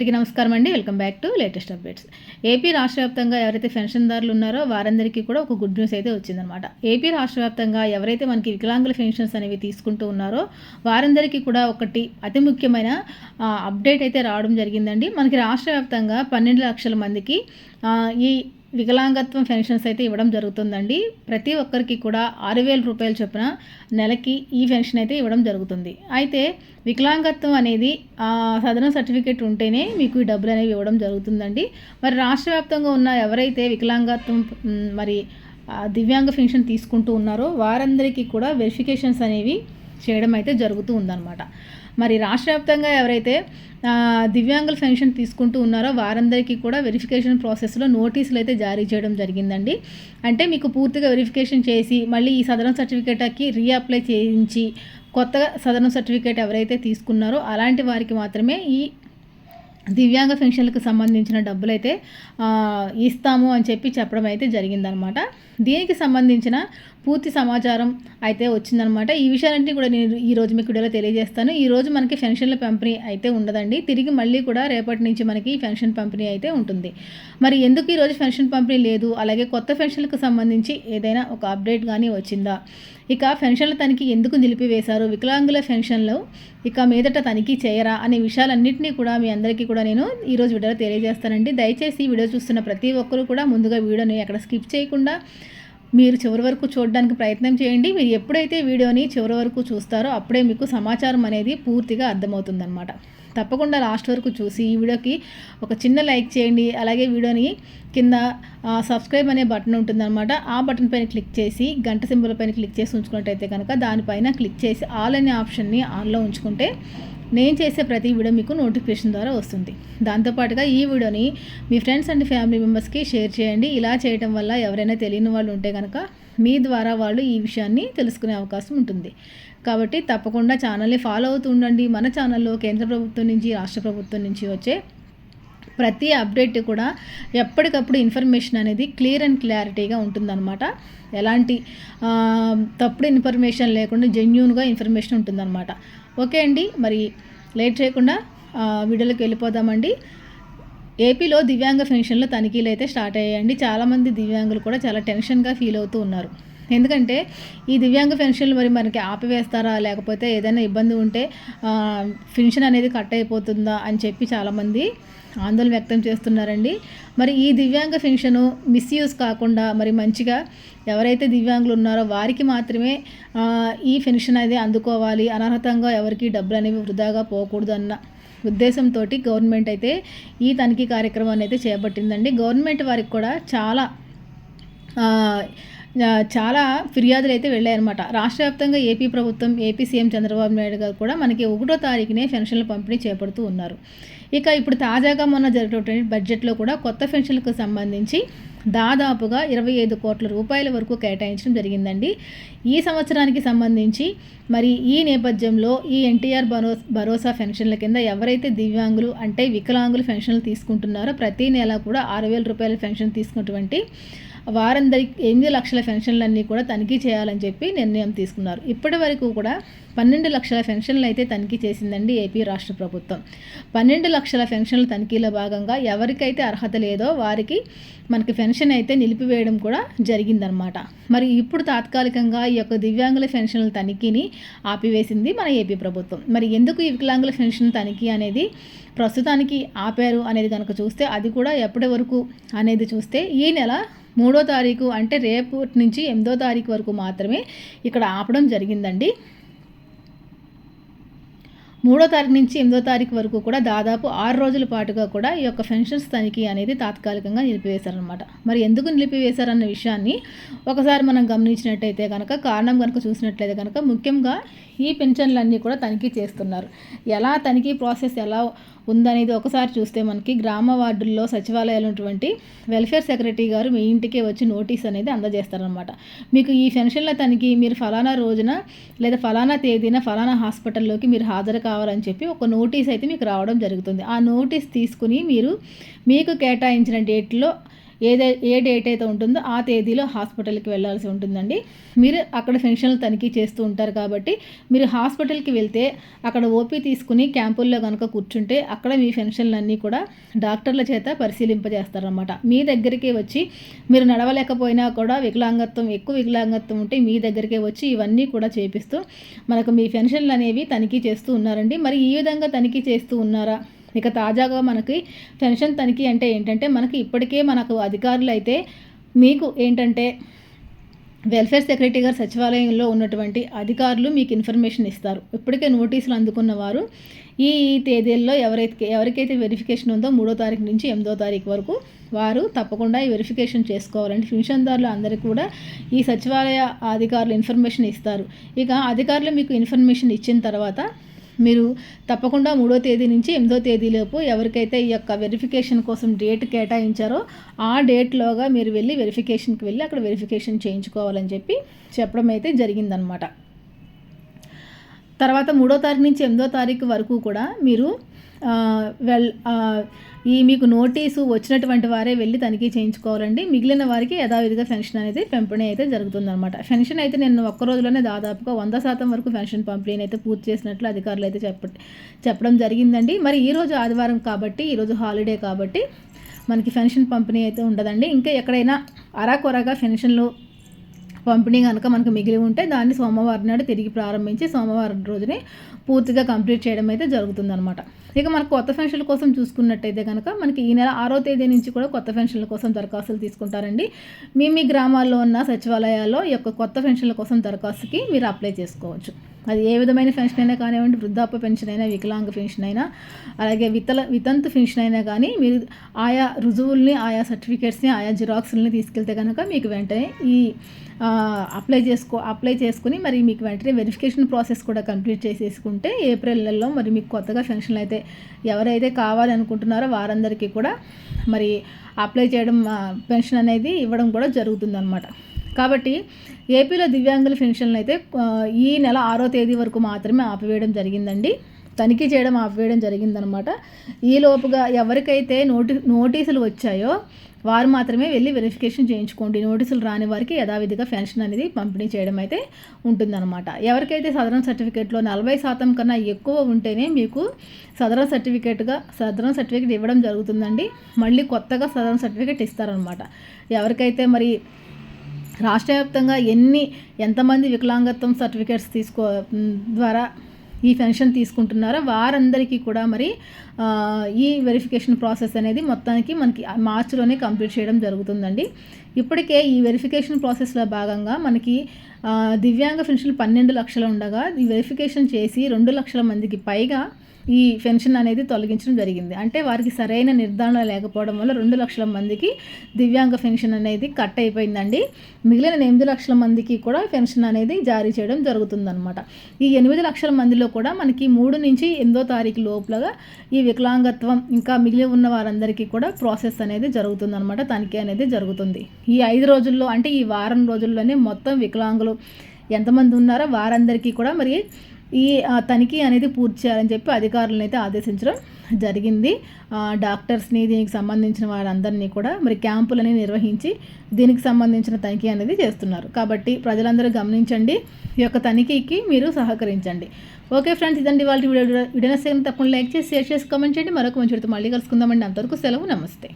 అందరికీ నమస్కారం అండి. Welcome back to latest updates. AP రాష్ట్ర వ్యాప్తంగా ఎవరైతే పెన్షన్దారులు ఉన్నారో వారందరికీ కూడా ఒక గుడ్ న్యూస్ అయితే వచ్చిందనమాట ఏపీ రాష్ట్ర వ్యాప్తంగా ఎవరైతే మనకి వికలాంగుల పెన్షన్స్ అనేవి తీసుకుంటూ ఉన్నారో వారందరికీ కూడా ఒకటి అతి ముఖ్యమైన అప్డేట్ అయితే రావడం జరిగిందండి. మనకి రాష్ట్ర వ్యాప్తంగా పన్నెండు లక్షల మందికి ఈ వికలాంగత్వం పెన్షన్స్ అయితే ఇవ్వడం జరుగుతుందండి. ప్రతి ఒక్కరికి కూడా ఆరు వేల రూపాయలు చొప్పున నెలకి ఈ పెన్షన్ అయితే ఇవ్వడం జరుగుతుంది. అయితే వికలాంగత్వం అనేది సదన సర్టిఫికేట్ ఉంటేనే మీకు ఈ డబ్బులు అనేవి ఇవ్వడం జరుగుతుందండి. మరి రాష్ట్ర వ్యాప్తంగా ఉన్న ఎవరైతే వికలాంగత్వం మరి దివ్యాంగ పెన్షన్ తీసుకుంటూ ఉన్నారో వారందరికీ కూడా వెరిఫికేషన్స్ అనేవి చేయడం అయితే జరుగుతూ ఉందన్నమాట. మరి రాష్ట్ర వ్యాప్తంగా ఎవరైతే దివ్యాంగుల పెన్షన్ తీసుకుంటూ ఉన్నారో వారందరికీ కూడా వెరిఫికేషన్ ప్రాసెస్లో నోటీసులు అయితే జారీ చేయడం జరిగిందండి. అంటే మీకు పూర్తిగా వెరిఫికేషన్ చేసి మళ్ళీ ఈ సదరం సర్టిఫికేట్కి రీఅప్లై చేయించి కొత్తగా సదరం సర్టిఫికేట్ ఎవరైతే తీసుకున్నారో అలాంటి వారికి మాత్రమే ఈ దివ్యాంగ పెన్షన్లకు సంబంధించిన డబ్బులు అయితే ఇస్తాము అని చెప్పి చెప్పడం అయితే జరిగిందనమాట. దీనికి సంబంధించిన పూర్తి సమాచారం అయితే వచ్చిందనమాట ఈ విషయాలన్నీ కూడా నేను ఈరోజు మీకు వీడియోలో తెలియజేస్తాను. ఈరోజు మనకి పెన్షన్ల పంపిణీ అయితే ఉండదండి. తిరిగి మళ్ళీ కూడా రేపటి నుంచి మనకి పెన్షన్ పంపిణీ అయితే ఉంటుంది. మరి ఎందుకు ఈరోజు పెన్షన్ పంపిణీ లేదు? అలాగే కొత్త పెన్షన్లకు సంబంధించి ఏదైనా ఒక అప్డేట్ కానీ వచ్చిందా? ఇక పెన్షన్ల తనిఖీ ఎందుకు నిలిపివేశారు? వికలాంగుల పెన్షన్లు ఇక మీదట తనిఖీ చేయరా? అనే విషయాలన్నింటినీ కూడా మీ అందరికీ కూడా నేను ఈరోజు వీడియోలో తెలియజేస్తానండి. దయచేసి వీడియో చూస్తున్న ప్రతి ఒక్కరూ కూడా ముందుగా వీడియోని ఎక్కడ స్కిప్ చేయకుండా మీరు చివరి వరకు చూడడానికి ప్రయత్నం చేయండి. మీరు ఎప్పుడైతే వీడియోని చివరి వరకు చూస్తారో అప్పుడే మీకు సమాచారం అనేది పూర్తిగా అర్థమవుతుందన్నమాట. తప్పకుండా లాస్ట్ వరకు చూసి ఈ వీడియోకి ఒక చిన్న లైక్ చేయండి. అలాగే వీడియోని కింద సబ్స్క్రైబ్ అనే బటన్ ఉంటుందన్నమాట. ఆ బటన్ పైన క్లిక్ చేసి గంట సింబల్ పైన క్లిక్ చేసి ఉంచుకున్నట్టయితే కనుక దానిపైన క్లిక్ చేసి ఆల్ అనే ఆప్షన్ని ఆన్లో ఉంచుకుంటే నేను చేసే ప్రతి వీడియో మీకు నోటిఫికేషన్ ద్వారా వస్తుంది. దాంతోపాటుగా ఈ వీడియోని మీ ఫ్రెండ్స్ అండ్ ఫ్యామిలీ మెంబర్స్కి షేర్ చేయండి. ఇలా చేయడం వల్ల ఎవరైనా తెలియని వాళ్ళు ఉంటే కనుక మీ ద్వారా వాళ్ళు ఈ విషయాన్ని తెలుసుకునే అవకాశం ఉంటుంది. కాబట్టి తప్పకుండా ఛానల్ని ఫాలో అవుతూ ఉండండి. మన ఛానల్లో కేంద్ర ప్రభుత్వం నుంచి రాష్ట్ర ప్రభుత్వం నుంచి వచ్చే ప్రతి అప్డేట్ కూడా ఎప్పటికప్పుడు ఇన్ఫర్మేషన్ అనేది క్లియర్ అండ్ క్లారిటీగా ఉంటుందన్నమాట. ఎలాంటి తప్పుడు ఇన్ఫర్మేషన్ లేకుండా జెన్యున్గా ఇన్ఫర్మేషన్ ఉంటుందన్నమాట. ఓకే అండి మరి లేట్ చేయకుండా వీడియోలోకి వెళ్ళిపోదామండి. ఏపీలో దివ్యాంగ పెన్షన్లు తనిఖీలు అయితే స్టార్ట్ అయ్యాయండి. చాలామంది దివ్యాంగులు కూడా చాలా టెన్షన్గా ఫీల్ అవుతూ ఉన్నారు. ఎందుకంటే ఈ దివ్యాంగ పెన్షన్లు మరి మనకి ఆపివేస్తారా? లేకపోతే ఏదైనా ఇబ్బంది ఉంటే పెన్షన్ అనేది కట్ అయిపోతుందా? అని చెప్పి చాలామంది ఆందోళన వ్యక్తం చేస్తున్నారండి. మరి ఈ దివ్యాంగ పెన్షను మిస్యూజ్ కాకుండా మరి మంచిగా ఎవరైతే దివ్యాంగులు ఉన్నారో వారికి మాత్రమే ఈ పెన్షన్ అనేది అందుకోవాలి. అనర్హతంగా ఎవరికి డబ్బులు అనేవి వృధాగా పోకూడదు అన్న ఉద్దేశంతో గవర్నమెంట్ అయితే ఈ తనిఖీ కార్యక్రమాన్ని అయితే చేపట్టిందండి. గవర్నమెంట్ వారికి కూడా చాలా చాలా ఫిర్యాదులు అయితే వెళ్ళాయన్నమాట. రాష్ట్ర వ్యాప్తంగా ఏపీ ప్రభుత్వం ఏపీ సీఎం చంద్రబాబు నాయుడు గారు కూడా మనకి ఒకటో తారీఖునే పెన్షన్ల పంపిణీ చేపడుతూ ఉన్నారు. ఇక ఇప్పుడు తాజాగా మొన్న జరిగినటువంటి బడ్జెట్లో కూడా కొత్త పెన్షన్లకు సంబంధించి దాదాపుగా ఇరవై ఐదు కోట్ల రూపాయల వరకు కేటాయించడం జరిగిందండి. ఈ సంవత్సరానికి సంబంధించి మరి ఈ నేపథ్యంలో ఈ ఎన్టీఆర్ భరో భరోసా పెన్షన్ల కింద ఎవరైతే దివ్యాంగులు అంటే వికలాంగులు పెన్షన్లు తీసుకుంటున్నారో ప్రతి నెల కూడా ఆరు వేల రూపాయల పెన్షన్ తీసుకున్నటువంటి వారందరికి ఎనిమిది లక్షల పెన్షన్లన్నీ కూడా తనిఖీ చేయాలని చెప్పి నిర్ణయం తీసుకున్నారు. ఇప్పటి వరకు కూడా పన్నెండు లక్షల పెన్షన్లు అయితే తనిఖీ చేసిందండి ఏపీ రాష్ట్ర ప్రభుత్వం. పన్నెండు లక్షల పెన్షన్ల తనిఖీలో భాగంగా ఎవరికైతే అర్హత లేదో వారికి మనకి పెన్షన్ అయితే నిలిపివేయడం కూడా జరిగిందనమాట మరి ఇప్పుడు తాత్కాలికంగా ఈ యొక్క దివ్యాంగుల పెన్షన్ల తనిఖీని ఆపివేసింది మన ఏపీ ప్రభుత్వం. మరి ఎందుకు ఈ వికలాంగుల పెన్షన్ తనిఖీ అనేది ప్రస్తుతానికి ఆపారు అనేది కనుక చూస్తే అది కూడా ఎప్పటి వరకు అనేది చూస్తే ఈ నెల మూడో తారీఖు అంటే రేపు నుంచి ఎనిమిదో తారీఖు వరకు మాత్రమే ఇక్కడ ఆపడం జరిగిందండి. మూడో తారీఖు నుంచి ఎనిమిదో తారీఖు వరకు కూడా దాదాపు ఆరు రోజుల పాటుగా కూడా ఈ యొక్క పెన్షన్స్ తనిఖీ అనేది తాత్కాలికంగా నిలిపివేశారనమాట మరి ఎందుకు నిలిపివేశారన్న విషయాన్ని ఒకసారి మనం గమనించినట్టయితే కనుక కారణం కనుక చూసినట్లయితే కనుక ముఖ్యంగా ఈ పెన్షన్లన్నీ కూడా తనిఖీ చేస్తున్నారు. ఎలా తనిఖీ ప్రాసెస్ ఎలా ఉందనేది ఒకసారి చూస్తే మనకి గ్రామ వార్డుల్లో సచివాలయాలు ఉన్నటువంటి వెల్ఫేర్ సెక్రటరీ గారు మీ ఇంటికే వచ్చి నోటీస్ అనేది అందజేస్తారనమాట మీకు ఈ పెన్షన్ల తనిఖీ మీరు ఫలానా రోజున లేదా ఫలానా తేదీన ఫలానా హాస్పిటల్లోకి మీరు హాజరు కావాలని చెప్పి ఒక నోటీస్ అయితే మీకు రావడం జరుగుతుంది. ఆ నోటీస్ తీసుకుని మీరు మీకు కేటాయించిన డేట్లో ఏదే ఏ డేట్ అయితే ఉంటుందో ఆ తేదీలో హాస్పిటల్కి వెళ్ళాల్సి ఉంటుందండి. మీరు అక్కడ పెన్షన్లు తనిఖీ చేస్తూ ఉంటారు కాబట్టి మీరు హాస్పిటల్కి వెళ్తే అక్కడ ఓపీ తీసుకుని క్యాంపుల్లో కనుక కూర్చుంటే అక్కడ మీ పెన్షన్లన్నీ కూడా డాక్టర్ల చేత పరిశీలింపజేస్తారనమాట మీ దగ్గరికి వచ్చి మీరు నడవలేకపోయినా కూడా వికలాంగత్వం ఎక్కువ వికలాంగత్వం ఉంటే మీ దగ్గరికే వచ్చి ఇవన్నీ కూడా చేపిస్తూ మనకు మీ పెన్షన్లు అనేవి తనిఖీ చేస్తూ ఉన్నారండి. మరి ఈ విధంగా తనిఖీ చేస్తూ ఉన్నారా? ఇక తాజాగా మనకి పెన్షన్ తనిఖీ అంటే ఏంటంటే మనకి ఇప్పటికే మనకు అధికారులు అయితే మీకు ఏంటంటే వెల్ఫేర్ సెక్రటరీ గారు సచివాలయంలో ఉన్నటువంటి అధికారులు మీకు ఇన్ఫర్మేషన్ ఇస్తారు. ఇప్పటికే నోటీసులు అందుకున్న వారు ఈ తేదీల్లో ఎవరైతే ఎవరికైతే వెరిఫికేషన్ ఉందో మూడో తారీఖు నుంచి ఎనిమిదో తారీఖు వరకు వారు తప్పకుండా ఈ వెరిఫికేషన్ చేసుకోవాలండి. పెన్షన్దారులు అందరికీ కూడా ఈ సచివాలయ అధికారులు ఇన్ఫర్మేషన్ ఇస్తారు. ఇక అధికారులు మీకు ఇన్ఫర్మేషన్ ఇచ్చిన తర్వాత మీరు తప్పకుండా మూడో తేదీ నుంచి ఎనిమిదో తేదీలోపు ఎవరికైతే ఈ యొక్క వెరిఫికేషన్ కోసం డేట్ కేటాయించారో ఆ డేట్లోగా మీరు వెళ్ళి వెరిఫికేషన్కి వెళ్ళి అక్కడ వెరిఫికేషన్ చేయించుకోవాలని చెప్పి చెప్పడం అయితే జరిగిందనమాట తర్వాత మూడో తారీఖు నుంచి ఎనిమిదో తారీఖు వరకు కూడా మీరు వెల్ ఈ మీకు నోటీసు వచ్చినటువంటి వారే వెళ్ళి తనిఖీ చేయించుకోవాలండి. మిగిలిన వారికి యథావిధిగా పెన్షన్ అనేది పంపిణీ అయితే జరుగుతుందన్నమాట. పెన్షన్ అయితే నేను ఒక్క రోజులోనే దాదాపుగా వంద శాతం వరకు పెన్షన్ పంపిణీ అయితే పూర్తి చేసినట్లు అధికారులు అయితే చెప్ప చెప్పడం జరిగిందండి. మరి ఈరోజు ఆదివారం కాబట్టి ఈరోజు హాలిడే కాబట్టి మనకి పెన్షన్ పంపిణీ అయితే ఉండదండి. ఇంకా ఎక్కడైనా అరాకొరాగా పెన్షన్లు పంపిణీ కనుక మనకు మిగిలి ఉంటే దాన్ని సోమవారం నాడు తిరిగి ప్రారంభించి సోమవారం రోజునే పూర్తిగా కంప్లీట్ చేయడం అయితే జరుగుతుందనమాట ఇక మనకు కొత్త పెన్షన్ల కోసం చూసుకున్నట్టయితే కనుక మనకి ఈ నెల ఆరో తేదీ నుంచి కూడా కొత్త పెన్షన్ల కోసం దరఖాస్తులు తీసుకుంటారండి. మీ మీ గ్రామాల్లో ఉన్న సచివాలయాల్లో ఈ యొక్క కొత్త పెన్షన్ల కోసం దరఖాస్తుకి మీరు అప్లై చేసుకోవచ్చు. అది ఏ విధమైన పెన్షన్ అయినా కానివ్వండి వృద్ధాప్య పెన్షన్ అయినా వికలాంగ పెన్షన్ అయినా అలాగే వితల వితంతు పెన్షన్ అయినా కానీ మీరు ఆయా రుజువుల్ని ఆయా సర్టిఫికేట్స్ని ఆయా జిరాక్స్ని తీసుకెళ్తే కనుక మీకు వెంటనే ఈ అప్లై చేసుకో అప్లై చేసుకుని మరి మీకు వెంటనే వెరిఫికేషన్ ప్రాసెస్ కూడా కంప్లీట్ చేసేసుకుంటే ఏప్రిల్ నెలలో మరి మీకు కొత్తగా పెన్షన్లు అయితే ఎవరైతే కావాలనుకుంటున్నారో వారందరికీ కూడా మరి అప్లై చేయడం పెన్షన్ అనేది ఇవ్వడం కూడా జరుగుతుందన్నమాట. కాబట్టి ఏపీలో దివ్యాంగుల పెన్షన్లు అయితే ఈ నెల ఆరో తేదీ వరకు మాత్రమే ఆపివేయడం జరిగిందండి. తనిఖీ చేయడం ఆపివేయడం జరిగిందనమాట. ఈ లోపుగా ఎవరికైతే నోటి నోటీసులు వచ్చాయో వారు మాత్రమే వెళ్ళి వెరిఫికేషన్ చేయించుకోండి. నోటీసులు రాని వారికి యథావిధిగా పెన్షన్ అనేది పంపిణీ చేయడం అయితే ఉంటుందన్నమాట ఎవరికైతే సదరన్ సర్టిఫికేట్లో నలభై శాతం కన్నా ఎక్కువ ఉంటేనే మీకు సదరన్ సర్టిఫికేట్గా సదరన్ సర్టిఫికేట్ ఇవ్వడం జరుగుతుందండి. మళ్ళీ కొత్తగా సదరన్ సర్టిఫికేట్ ఇస్తారనమాట. ఎవరికైతే మరి రాష్ట్ర వ్యాప్తంగా ఎన్ని ఎంతమంది వికలాంగత్వం సర్టిఫికేట్స్ తీసుకో ద్వారా ఈ పెన్షన్ తీసుకుంటున్నారో వారందరికీ కూడా మరి ఈ వెరిఫికేషన్ ప్రాసెస్ అనేది మొత్తానికి మనకి మార్చిలోనే కంప్లీట్ చేయడం జరుగుతుందండి. ఇప్పటికే ఈ వెరిఫికేషన్ ప్రాసెస్లో భాగంగా మనకి దివ్యాంగ పెన్షన్లు పన్నెండు లక్షలు ఉండగా ఈ వెరిఫికేషన్ చేసి రెండు లక్షల మందికి పైగా ఈ పెన్షన్ అనేది తొలగించడం జరిగింది. అంటే వారికి సరైన నిర్ధారణ లేకపోవడం వల్ల రెండు లక్షల మందికి దివ్యాంగ పెన్షన్ అనేది కట్ అయిపోయిందండి. మిగిలిన ఎనిమిది లక్షల మందికి కూడా పెన్షన్ అనేది జారీ చేయడం జరుగుతుందన్నమాట. ఈ ఎనిమిది లక్షల మందిలో కూడా మనకి మూడు నుంచి ఎనిమిదో తారీఖు లోపలగా ఈ వికలాంగత్వం ఇంకా మిగిలి ఉన్న వారందరికీ కూడా ప్రాసెస్ అనేది జరుగుతుందన్నమాట. తనిఖీ అనేది జరుగుతుంది. ఈ ఐదు రోజుల్లో అంటే ఈ వారం రోజుల్లోనే మొత్తం వికలాంగులు ఎంతమంది ఉన్నారో వారందరికీ కూడా మరి ఈ తనిఖీ అనేది పూర్తి చేయాలని చెప్పి అధికారులను అయితే ఆదేశించడం జరిగింది. డాక్టర్స్ని దీనికి సంబంధించిన వారందరినీ కూడా మరి క్యాంపులని నిర్వహించి దీనికి సంబంధించిన తనిఖీ అనేది చేస్తున్నారు. కాబట్టి ప్రజలందరూ గమనించండి ఈ యొక్క తనిఖీకి మీరు సహకరించండి. ఓకే ఫ్రెండ్స్ ఇదండి వాళ్ళ వీడియో. వీడియో తప్పకుండా లైక్ చేసి షేర్ చేసి కామెంట్ చేయండి. మరొక మంచి మళ్ళీ కలుసుకుందామండి. అంతవరకు సెలవు నమస్తే.